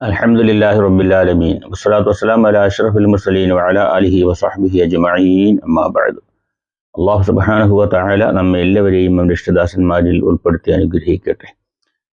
അലഹമുല്ലാഹി റബുല്ലാലമീൻ വസ്സലാത്തു വസ്സലാം അല അഷ്റഫുൽ മുസലീൻ വഅല അലിഹി വസഹ്ബിഹി അജ്മഈൻ. അമ്മാബാദ് അള്ളാഹു സുബാനഹുവ താല നമ്മെ എല്ലാവരെയും അവന്റെ ഇഷ്ടദാസന്മാരിൽ ഉൾപ്പെടുത്തി അനുഗ്രഹിക്കട്ടെ.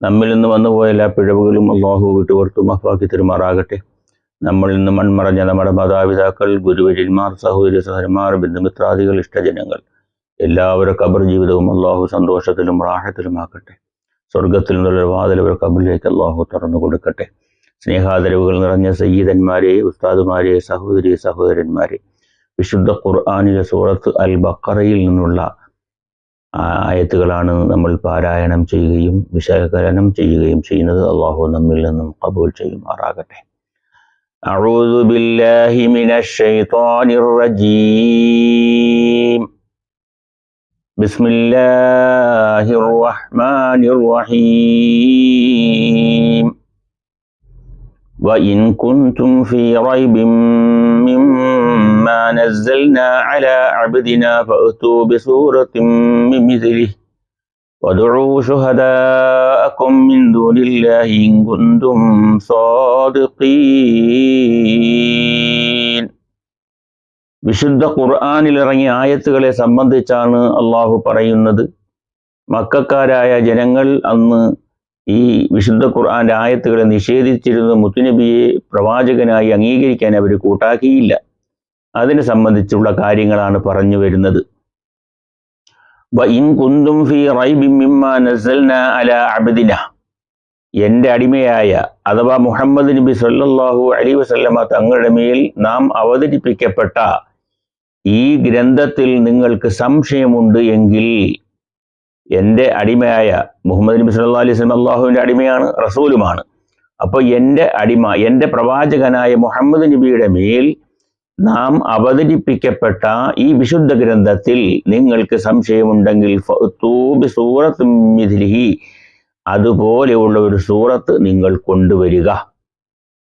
നമ്മിൽ നിന്ന് വന്നുപോയ എല്ലാ പിഴവുകളും അള്ളാഹു വിട്ടുപുറത്തു മഫാക്കി തെരുമാറാകട്ടെ. നമ്മൾ നിന്ന് മൺമറഞ്ഞ നമ്മുടെ മാതാപിതാക്കൾ ഗുരുവര്യന്മാർ സഹോദരി സഹന്മാർ ഇഷ്ടജനങ്ങൾ എല്ലാവരുടെ കബർ ജീവിതവും അള്ളാഹു സന്തോഷത്തിലും റാഹത്തിലുമാക്കട്ടെ സ്വർഗത്തിൽ നിന്നുള്ള വാതിൽ അവർ കബറിലേക്ക് അള്ളാഹു തുറന്നു കൊടുക്കട്ടെ സ്നേഹാദരവുകൾ നിറഞ്ഞ സയ്യിദന്മാരെ ഉസ്താദുമാരെ സഹോദരി സഹോദരന്മാരെ വിശുദ്ധ ഖുർആാനിലെ സൂറത്ത് അൽ ബക്കറയിൽ നിന്നുള്ള ആയത്തുകളാണ് നമ്മൾ പാരായണം ചെയ്യുകയും വിശകലനം ചെയ്യുകയും ചെയ്യുന്നത് അള്ളാഹു നമ്മിൽ നിന്നും കബൂൽ ചെയ്യുമാറാകട്ടെ أعوذ بالله من الشيطان الرجيم بسم الله الرحمن الرحيم وإن كنتم في ريب مما نزلنا على عبدنا فأتوا بسورة من مثله وادعوا شهداءكم من دون الله إن كنتم صادقين വിശുദ്ധ ഖുർആാനിൽ ഇറങ്ങിയ ആയത്തുകളെ സംബന്ധിച്ചാണ് അള്ളാഹു പറയുന്നത് മക്കാരായ ജനങ്ങൾ അന്ന് ഈ വിശുദ്ധ ഖുർആാന്റെ ആയത്തുകളെ നിഷേധിച്ചിരുന്ന മുത്തുനബിയെ പ്രവാചകനായി അംഗീകരിക്കാൻ അവർ കൂട്ടാക്കിയില്ല. അതിനെ സംബന്ധിച്ചുള്ള കാര്യങ്ങളാണ് പറഞ്ഞു വരുന്നത്. എന്റെ അടിമയായ അഥവാ മുഹമ്മദ് നബി സല്ലാഹു അലി വസല്ലമ തങ്ങളുടെ മേൽ നാം അവതരിപ്പിക്കപ്പെട്ട ഈ ഗ്രന്ഥത്തിൽ നിങ്ങൾക്ക് സംശയമുണ്ട് എങ്കിൽ എന്റെ അടിമയായ മുഹമ്മദ് നബി സല്ലാ അലൈഹി സ്വലം അള്ളാഹുവിന്റെ അടിമയാണ് റസൂലുമാണ്. അപ്പോൾ എന്റെ അടിമ എന്റെ പ്രവാചകനായ മുഹമ്മദ് നബിയുടെ മേൽ നാം അവതരിപ്പിക്കപ്പെട്ട ഈ വിശുദ്ധ ഗ്രന്ഥത്തിൽ നിങ്ങൾക്ക് സംശയമുണ്ടെങ്കിൽ സൂറത്ത് മിഥിലിഹി അതുപോലെയുള്ള ഒരു സൂറത്ത് നിങ്ങൾ കൊണ്ടുവരിക.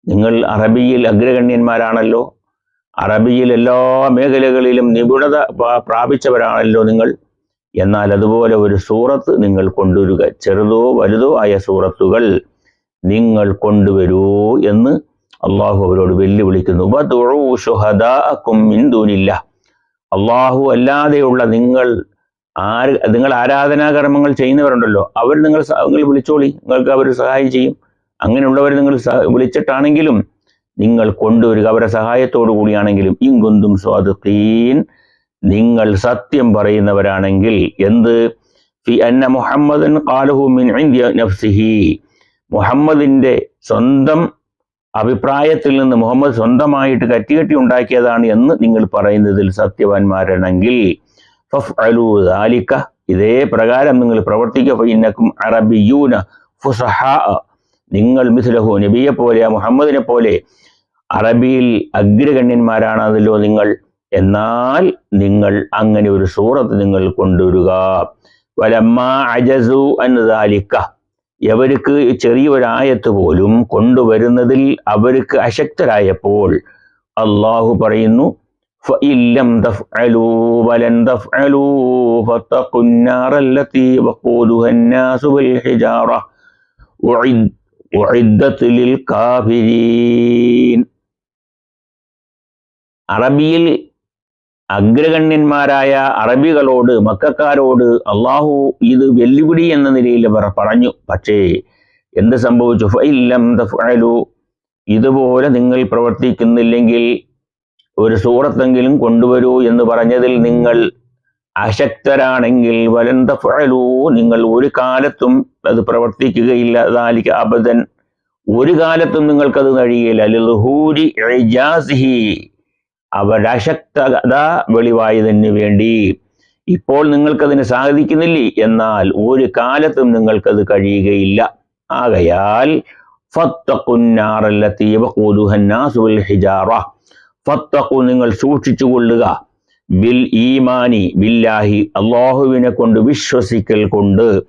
നിങ്ങൾ അറബിയിൽ അഗ്രഗണ്യന്മാരാണല്ലോ. അറബിയിൽ എല്ലാ മേഖലകളിലും നിപുണത പ്രാപിച്ചവരാണല്ലോ നിങ്ങൾ. എന്നാൽ അതുപോലെ ഒരു സൂറത്ത് നിങ്ങൾ കൊണ്ടുവരിക. ചെറുതോ വലുതോ ആയ സൂറത്തുകൾ നിങ്ങൾ കൊണ്ടുവരൂ എന്ന് അള്ളാഹു അവരോട് വെല്ലുവിളിക്കുന്നു. അള്ളാഹു അല്ലാതെയുള്ള നിങ്ങൾ ആര് നിങ്ങൾ ആരാധനാകർമ്മങ്ങൾ ചെയ്യുന്നവരുണ്ടല്ലോ അവർ നിങ്ങൾ നിങ്ങൾ വിളിച്ചോളി നിങ്ങൾക്ക് അവർ സഹായം ചെയ്യും. അങ്ങനെയുള്ളവർ നിങ്ങൾ വിളിച്ചിട്ടാണെങ്കിലും നിങ്ങൾ കൊണ്ടുവരിക. അവരുടെ സഹായത്തോടു കൂടിയാണെങ്കിലും ഇങ്കുന്തും സ്വാദുഖീൻ. നിങ്ങൾ സത്യം പറയുന്നവരാണെങ്കിൽ എന്ത്? ഫി അന്ന മുഹമ്മദൻ മിൻ നഫ്സിഹി. മുഹമ്മദിന്റെ സ്വന്തം അഭിപ്രായത്തിൽ നിന്ന് മുഹമ്മദ് സ്വന്തമായിട്ട് കറ്റികെട്ടി ഉണ്ടാക്കിയതാണ് എന്ന് നിങ്ങൾ പറയുന്നതിൽ സത്യവാന്മാരാണെങ്കിൽ ഇതേ പ്രകാരം നിങ്ങൾ പ്രവർത്തിക്കുക. ഇന്നക്കും അറബിയൂന ഫുസഹ. നിങ്ങൾ മിസ്ലഹു നബിയെ പോലെ മുഹമ്മദിനെ പോലെ അറബിയിൽ അഗ്രഗണ്യന്മാരാണല്ലോ നിങ്ങൾ. എന്നാൽ നിങ്ങൾ അങ്ങനെ ഒരു സൂറത്ത് നിങ്ങൾ കൊണ്ടുവരിക വലമ്മ അജസു എന്നതാലിക്ക എവർക്ക് ചെറിയൊരായത്ത് പോലും കൊണ്ടുവരുന്നതിൽ അവർക്ക് അശക്തരായപ്പോൾ അള്ളാഹു പറയുന്നു فإلم تفعلوا ولن تفعلوا فاتقوا النار التي وقودها الناس والحجارة أعدت للكافرين അറബിയിൽ അഗ്രഗണ്യന്മാരായ അറബികളോട് മക്കാരോട് അള്ളാഹു ഇത് വെല്ലുവിളി എന്ന നിലയിൽ അവർ പറഞ്ഞു. പക്ഷേ എന്ത് സംഭവിച്ചു? ഫൈലം തഫ്അലു. ഇതുപോലെ നിങ്ങൾ പ്രവർത്തിക്കുന്നില്ലെങ്കിൽ ഒരു സൂറത്തെങ്കിലും കൊണ്ടുവരൂ എന്ന് പറഞ്ഞതിൽ നിങ്ങൾ അശക്തരാണെങ്കിൽ വലന്ത തഫ്അലു. നിങ്ങൾ ഒരു കാലത്തും അത് പ്രവർത്തിക്കുകയില്ല. അതാലിക്ക് അബദൻ. ഒരു കാലത്തും നിങ്ങൾക്കത് കഴിയില്ല. ലുഹൂരി അശക്തത വെളിവായതിന് വേണ്ടി. ഇപ്പോൾ നിങ്ങൾക്കതിന് സാധിക്കുന്നില്ലേ? എന്നാൽ ഒരു കാലത്തും നിങ്ങൾക്കത് കഴിയുകയില്ല. ആകയാൽ ഫത്തഖു നിങ്ങൾ സൂക്ഷിച്ചു കൊള്ളുക. ബിൽ ഈമാനി ബില്ലാഹി അള്ളാഹുവിനെ കൊണ്ട് വിശ്വസിക്കൽ കൊണ്ട്.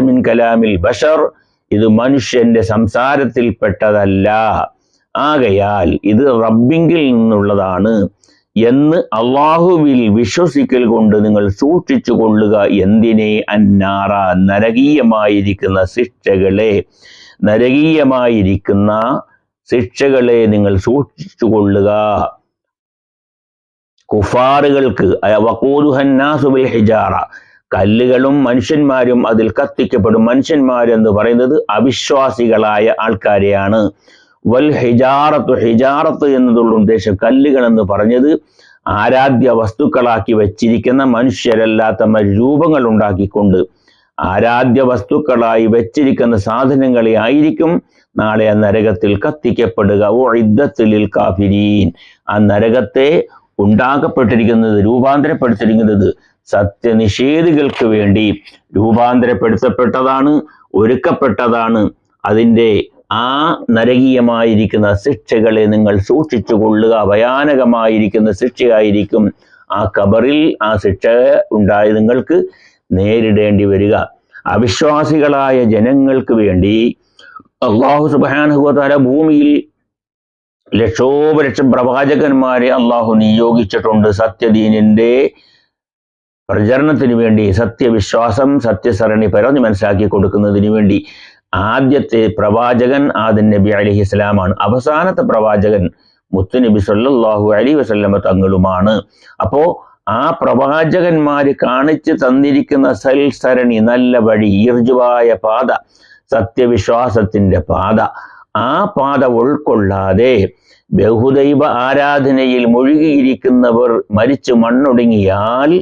മിൻ കലാമിൽ ബഷർ. ഇത് മനുഷ്യന്റെ സംസാരത്തിൽപ്പെട്ടതല്ല ആകയാൽ ഇത് റബ്ബിങ്കിൽ നിന്നുള്ളതാണ് എന്ന് അള്ളാഹുവിൽ വിശ്വസിക്കൽ കൊണ്ട് നിങ്ങൾ സൂക്ഷിച്ചു കൊള്ളുക എന്തിനെ? അന്നാറ നരകീയമായിരിക്കുന്ന ശിക്ഷകളെ നരകീയമായിരിക്കുന്ന ശിക്ഷകളെ നിങ്ങൾ സൂക്ഷിച്ചു കൊള്ളുക. കുഫാറുകൾക്ക് വക്കൂതുഹന്നാസുബിൽ ഹിജാറ കല്ലുകളും മനുഷ്യന്മാരും അതിൽ കത്തിക്കപ്പെടും. മനുഷ്യന്മാരെന്ന് പറയുന്നത് അവിശ്വാസികളായ ആൾക്കാരെയാണ്. വൽ ഹിജാറത്ത് ഹിജാറത്ത് എന്നതുള്ള ഉദ്ദേശം കല്ലുകൾ എന്ന് പറഞ്ഞത് ആരാധ്യ വസ്തുക്കളാക്കി വെച്ചിരിക്കുന്ന മനുഷ്യരല്ലാത്ത രൂപങ്ങൾ ഉണ്ടാക്കിക്കൊണ്ട് ആരാധ്യ വസ്തുക്കളായി വെച്ചിരിക്കുന്ന സാധനങ്ങളെ ആയിരിക്കും നാളെ ആ നരകത്തിൽ കത്തിക്കപ്പെടുക. ഓ ഇദ്ദത്തിലിൽ കാഫിരീൻ. ആ നരകത്തെ ഉണ്ടാക്കപ്പെട്ടിരിക്കുന്നത് രൂപാന്തരപ്പെടുത്തിയിരിക്കുന്നത് സത്യനിഷേധികൾക്ക് വേണ്ടി. രൂപാന്തരപ്പെടുത്തപ്പെട്ടതാണ് ഒരുക്കപ്പെട്ടതാണ്. അതിന്റെ ആ നരകീയമായിരിക്കുന്ന ശിക്ഷകളെ നിങ്ങൾ സൂക്ഷിച്ചു കൊള്ളുക ഭയാനകമായിരിക്കുന്ന ശിക്ഷയായിരിക്കും ആ കബറിൽ ആ ശിക്ഷ ഉണ്ടായി നിങ്ങൾക്ക് നേരിടേണ്ടി വരിക. അവിശ്വാസികളായ ജനങ്ങൾക്ക് വേണ്ടി അള്ളാഹു സുബാനുഹുവതാര ഭൂമിയിൽ ലക്ഷോപലക്ഷം പ്രവാചകന്മാരെ അള്ളാഹു നിയോഗിച്ചിട്ടുണ്ട്. സത്യദീനിന്റെ പ്രചരണത്തിന് വേണ്ടി സത്യവിശ്വാസം സത്യസരണി പരന്ന് മനസ്സിലാക്കി കൊടുക്കുന്നതിന് വേണ്ടി. ആദ്യത്തെ പ്രവാചകൻ ആദിൻ നബി അലഹി ഇസ്ലാമാണ് അവസാനത്തെ പ്രവാചകൻ മുത്തുനബി സല്ലാഹു അലി വസ്ലമ തങ്ങളുമാണ്. അപ്പോ ആ പ്രവാചകന്മാര് കാണിച്ചു തന്നിരിക്കുന്ന സൽസരണി നല്ല വഴി ഈർജുവായ പാത സത്യവിശ്വാസത്തിന്റെ പാത. ആ പാത ഉൾക്കൊള്ളാതെ ബഹുദൈവ ആരാധനയിൽ മുഴുകിയിരിക്കുന്നവർ മരിച്ചു മണ്ണൊടുങ്ങിയാൽ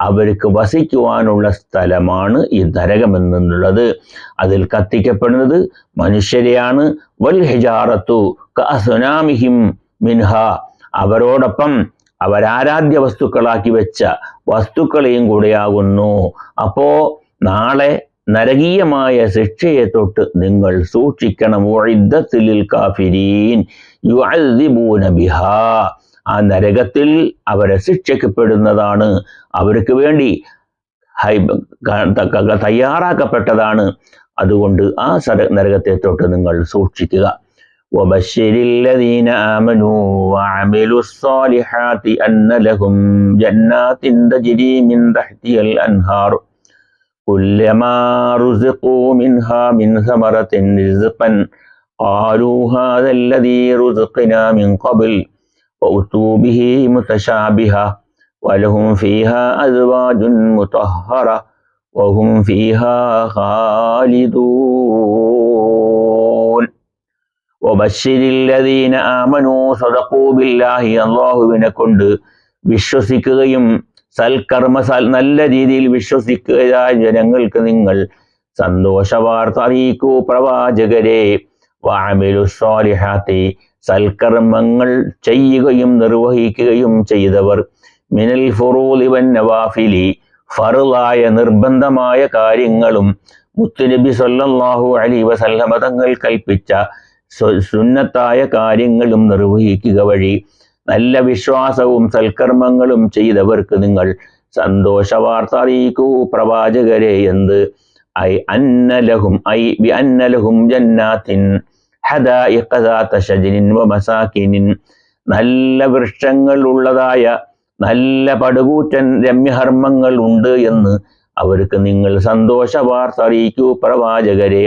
അവർക്ക് വസിക്കുവാനുള്ള സ്ഥലമാണ് ഈ നരകമെന്നുള്ളത്. അതിൽ കത്തിക്കപ്പെടുന്നത് മനുഷ്യരെയാണ്. വൽ ഹിജാറത്തു സുനാമിഹിം മിൻഹ. അവരോടൊപ്പം അവരാരാധ്യ വസ്തുക്കളാക്കി വെച്ച വസ്തുക്കളെയും കൂടെയാകുന്നു. അപ്പോ നാളെ നരകീയമായ ശിക്ഷയെ തൊട്ട് നിങ്ങൾ സൂക്ഷിക്കണം. കാഫിരീൻ യുഅദ്ദിബൂന ബിഹാ. ആ നരകത്തിൽ അവരെ ശിക്ഷിക്കപ്പെടുന്നതാണ് അവർക്ക് വേണ്ടി തയ്യാറാക്കപ്പെട്ടതാണ് അതുകൊണ്ട് ആ സര നരകത്തെ തൊട്ട് നിങ്ങൾ സൂക്ഷിക്കുക وبشر الذين آمنوا وعملوا الصالحات أن لهم جنات تجري من تحتها الأنهار كلما رزقوا منها من ثمرة رزقا قالوا هذا الذي رزقنا من قبل وأتوا به متشابها ولهم فيها أزواج مطهرة وهم فيها خالدون وبشر الذين آمنوا صدقوا بالله അള്ളാഹുവിനെ കൊണ്ട് വിശ്വസിക്കുകയും സൽക്കർമ്മ സൽ നല്ല രീതിയിൽ വിശ്വസിക്കുകയായ ജനങ്ങൾക്ക് നിങ്ങൾ സന്തോഷ വാർത്ത അറിയിക്കൂ പ്രവാചകരെ വാമിലു സ്വാലിഹാത്തി സൽക്കർമ്മങ്ങൾ ചെയ്യുകയും നിർവഹിക്കുകയും ചെയ്തവർ. മിനൽ ഫുറൂലിവൻ നവാഫിലി ഫറുലായ നിർബന്ധമായ കാര്യങ്ങളും മുത്തുനബി സല്ലല്ലാഹു അലി വസല്ലമ തങ്ങൾ കൽപ്പിച്ച സുന്നത്തായ കാര്യങ്ങളും നിർവഹിക്കുക വഴി നല്ല വിശ്വാസവും സൽക്കർമ്മങ്ങളും ചെയ്തവർക്ക് നിങ്ങൾ സന്തോഷ വാർത്ത അറിയിക്കൂ. പ്രവാചകരെ എന്ത്? ഐ അന്നലഹും ഐ വി അന്നലഹും ജന്നാത്തിൻ. നല്ല വൃക്ഷങ്ങൾ ഉള്ളതായ നല്ല പടുകൂറ്റൻ രമ്യഹർമ്മങ്ങൾ ഉണ്ട് എന്ന് അവർക്ക് നിങ്ങൾ സന്തോഷ വാർത്ത അറിയിക്കൂ പ്രവാചകരെ.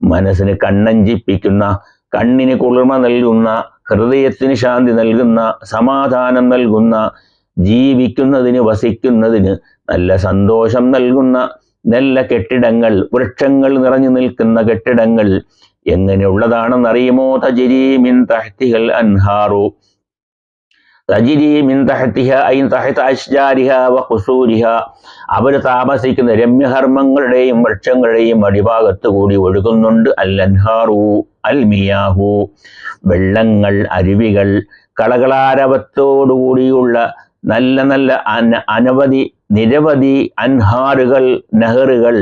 മനസ്സിന് കണ്ണഞ്ചിപ്പിക്കുന്ന കണ്ണിന് കുളിർമ നൽകുന്ന ഹൃദയത്തിന് ശാന്തി നൽകുന്ന സമാധാനം നൽകുന്ന ജീവിക്കുന്നതിന് വസിക്കുന്നതിന് നല്ല സന്തോഷം നൽകുന്ന നല്ല കെട്ടിടങ്ങൾ വൃക്ഷങ്ങൾ നിറഞ്ഞു നിൽക്കുന്ന കെട്ടിടങ്ങൾ എങ്ങനെയുള്ളതാണെന്നറിയുമോ തജിരി മിൻ അൻഹാറു. തജിരി മിൻ ഐൻ ഐ തഹ്ത അഷ്ജാരിഹ വ കുസൂരിഹ അവർ താമസിക്കുന്ന രമ്യഹർമ്മങ്ങളുടെയും വൃക്ഷങ്ങളുടെയും അടിഭാഗത്ത് കൂടി ഒഴുകുന്നുണ്ട്. അൽ അൻഹാറു അൽ മിയാഹു. വെള്ളങ്ങൾ അരുവികൾ കളകളാരവത്തോടുകൂടിയുള്ള നല്ല നല്ല അന അനവധി നിരവധി അൻഹാറുകൾ നെഹറുകൾ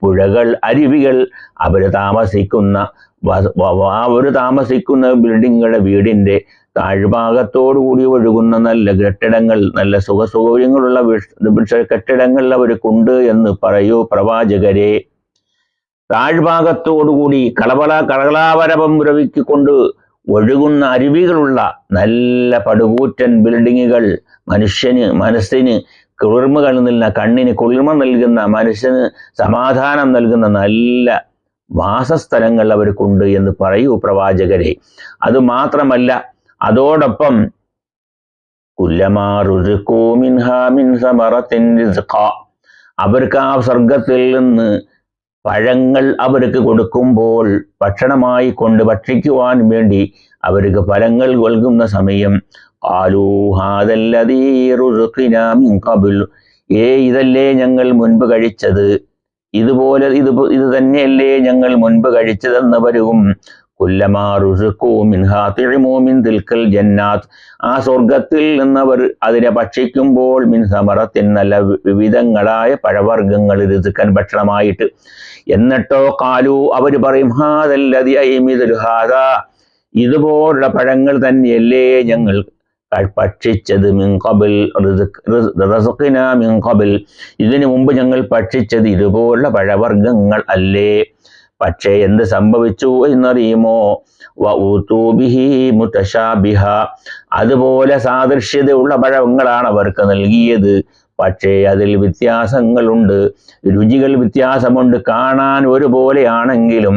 പുഴകൾ അരുവികൾ അവർ താമസിക്കുന്ന അവർ താമസിക്കുന്ന ബിൽഡിങ്ങുടെ വീടിന്റെ താഴ്ഭാഗത്തോടുകൂടി ഒഴുകുന്ന നല്ല കെട്ടിടങ്ങൾ നല്ല സുഖസൗകര്യങ്ങളുള്ള കെട്ടിടങ്ങൾ അവർക്കുണ്ട് എന്ന് പറയൂ പ്രവാചകരെ. താഴ്ഭാഗത്തോടുകൂടി കളവള കളകളാവരവം കൊണ്ട് ഒഴുകുന്ന അരുവികളുള്ള നല്ല പടുകൂറ്റൻ ബിൽഡിങ്ങുകൾ മനുഷ്യന് മനസ്സിന് കുളിർമ നൽകുന്ന കണ്ണിന് കുളിർമ നൽകുന്ന മനുഷ്യന് സമാധാനം നൽകുന്ന നല്ല വാസസ്ഥലങ്ങൾ അവർക്കുണ്ട് എന്ന് പറയൂ പ്രവാചകരെ. അത് മാത്രമല്ല അതോടൊപ്പം അവർക്ക് ആ സ്വർഗത്തിൽ നിന്ന് പഴങ്ങൾ അവർക്ക് കൊടുക്കുമ്പോൾ ഭക്ഷണമായി കൊണ്ട് ഭക്ഷിക്കുവാൻ വേണ്ടി അവർക്ക് ഫലങ്ങൾ നൽകുന്ന സമയം ഏ ഇതല്ലേ ഞങ്ങൾ മുൻപ് കഴിച്ചത്? ഇതുപോലെ ഇത് ഇത് തന്നെയല്ലേ ഞങ്ങൾ മുൻപ് കഴിച്ചതെന്ന് വരും. ആ സ്വർഗത്തിൽ നിന്നവർ അതിനെ ഭക്ഷിക്കുമ്പോൾ മിൻ സമറത്തിൻ നല്ല വിവിധങ്ങളായ പഴവർഗങ്ങൾ ഋതുക്കൻ ഭക്ഷണമായിട്ട്. എന്നിട്ടോ കാലു അവർ പറയും ഹാദല്ലതി ഹാദ. ഇതുപോലുള്ള പഴങ്ങൾ തന്നെയല്ലേ ഞങ്ങൾ ഭക്ഷിച്ചത് മിങ്കബിൽ മിങ്കബിൽ ഇതിനു മുമ്പ് ഞങ്ങൾ ഭക്ഷിച്ചത് ഇതുപോലുള്ള പഴവർഗങ്ങൾ അല്ലേ? പക്ഷേ എന്ത് സംഭവിച്ചു എന്നറിയുമോ? മുത്തശാബിഹ അതുപോലെ സാദൃശ്യതയുള്ള പഴങ്ങളാണ് അവർക്ക് നൽകിയത്. പക്ഷേ അതിൽ വ്യത്യാസങ്ങളുണ്ട്. രുചികൾ വ്യത്യാസമുണ്ട്. കാണാൻ ഒരുപോലെയാണെങ്കിലും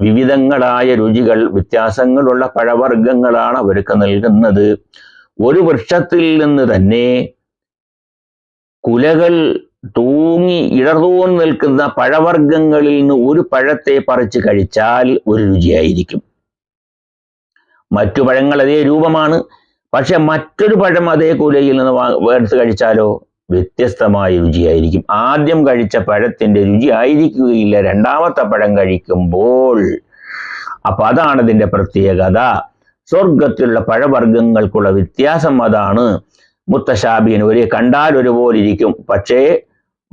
വിവിധങ്ങളായ രുചികൾ വ്യത്യാസങ്ങളുള്ള പഴവർഗങ്ങളാണ് അവർക്ക് നൽകുന്നത്. ഒരു വൃക്ഷത്തിൽ നിന്ന് തന്നെ കുലകൾ തൂങ്ങി ഇടർതൂൻ നിൽക്കുന്ന പഴവർഗങ്ങളിൽ നിന്ന് ഒരു പഴത്തെ പറിച്ച് കഴിച്ചാൽ ഒരു രുചിയായിരിക്കും. മറ്റു പഴങ്ങൾ അതേ രൂപമാണ്. പക്ഷെ മറ്റൊരു പഴം അതേ കുലയിൽ നിന്ന് എടുത്ത് കഴിച്ചാലോ? വ്യത്യസ്തമായ രുചിയായിരിക്കും. ആദ്യം കഴിച്ച പഴത്തിന്റെ രുചി ആയിരിക്കുകയില്ല. രണ്ടാമത്തെ പഴം കഴിക്കുമ്പോൾ അപ്പൊ അതാണ് ഇതിന്റെ പ്രത്യേകത. സ്വർഗത്തിലുള്ള പഴവർഗങ്ങൾക്കുള്ള വ്യത്യാസം അതാണ്. മുത്തശാബിയൻ ഒരു കണ്ടാൽ ഒരുപോലെ ഇരിക്കും. പക്ഷേ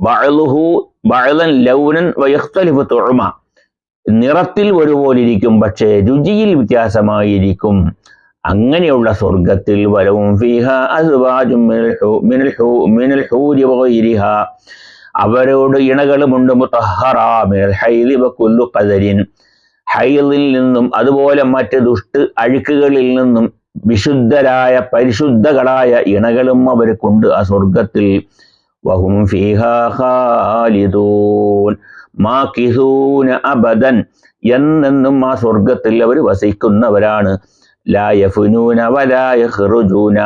ബഅലുഹു ബഅലൻ ലൗനൻ നിറത്തിൽ ഒരുപോലിരിക്കും പക്ഷേ രുചിയിൽ വ്യത്യാസമായിരിക്കും. അങ്ങനെയുള്ള സ്വർഗത്തിൽ വരവും അവരോട് ഇണകളുമുണ്ട് മുത്തഹറ ഹൈലി ഹൈലിൽ നിന്നും അതുപോലെ മറ്റ് ദുഷ്ട് അഴുക്കുകളിൽ നിന്നും വിശുദ്ധരായ പരിശുദ്ധകളായ ഇണകളും അവർക്കുണ്ട് ആ സ്വർഗത്തിൽ വഹും ഖാലിദൂൻ. മാകിസൂന അബദൻ എന്നെന്നും ആ സ്വർഗത്തിൽ അവർ വസിക്കുന്നവരാണ്. ലായഫുനൂന വലായഹ്റുജൂന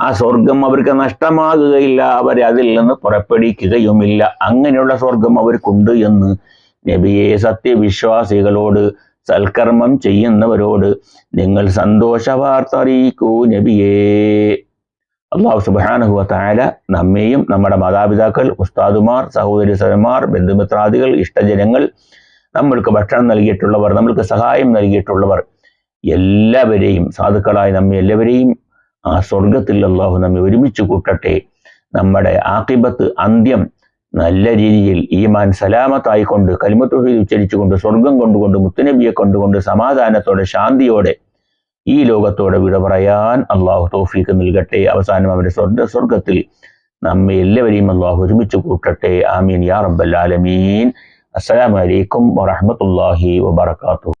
ആ സ്വർഗം അവർക്ക് നഷ്ടമാകുകയില്ല അവരെ അതിൽ നിന്ന് പുറപ്പെടിക്കുകയുമില്ല അങ്ങനെയുള്ള സ്വർഗം അവർക്കുണ്ട് എന്ന് നബിയെ സത്യവിശ്വാസികളോട് സൽക്കർമ്മം ചെയ്യുന്നവരോട് നിങ്ങൾ സന്തോഷ വാർത്ത അറിയിക്കൂ നബിയേ. അള്ളാഹു സുബാനുഹുവ താല നമ്മെയും നമ്മുടെ മാതാപിതാക്കൾ ഉസ്താദുമാർ സഹോദരി സഹന്മാർ ബന്ധുമിത്രാദികൾ ഇഷ്ടജനങ്ങൾ നമ്മൾക്ക് ഭക്ഷണം നൽകിയിട്ടുള്ളവർ നമ്മൾക്ക് സഹായം നൽകിയിട്ടുള്ളവർ എല്ലാവരെയും സാധുക്കളായ നമ്മെ എല്ലാവരെയും ആ സ്വർഗത്തിൽ അള്ളാഹു നമ്മെ ഒരുമിച്ച് കൂട്ടട്ടെ. നമ്മുടെ ആക്കിബത്ത് അന്ത്യം നല്ല രീതിയിൽ ഈമാൻ സലാമത്തായിക്കൊണ്ട് കലിമത്തുഹയിൽ ഉച്ചരിച്ചുകൊണ്ട് സ്വർഗം കൊണ്ടുകൊണ്ട് മുത്തുനബിയെ കൊണ്ടുകൊണ്ട് സമാധാനത്തോടെ ശാന്തിയോടെ ഈ ലോകത്തോടെ വിട പറയാൻ അള്ളാഹു തോഫീക്ക് നൽകട്ടെ. അവസാനം അവരുടെ സ്വർഗ സ്വർഗത്തിൽ നമ്മെ എല്ലാവരെയും അള്ളാഹു ഒരുമിച്ച് കൂട്ടട്ടെ. ആമീൻ. യാ റബ്ബൽ ആലമീൻ. അസ്സലാമലൈക്കും വറഹമത്തല്ലാഹി വബർക്കാത്തു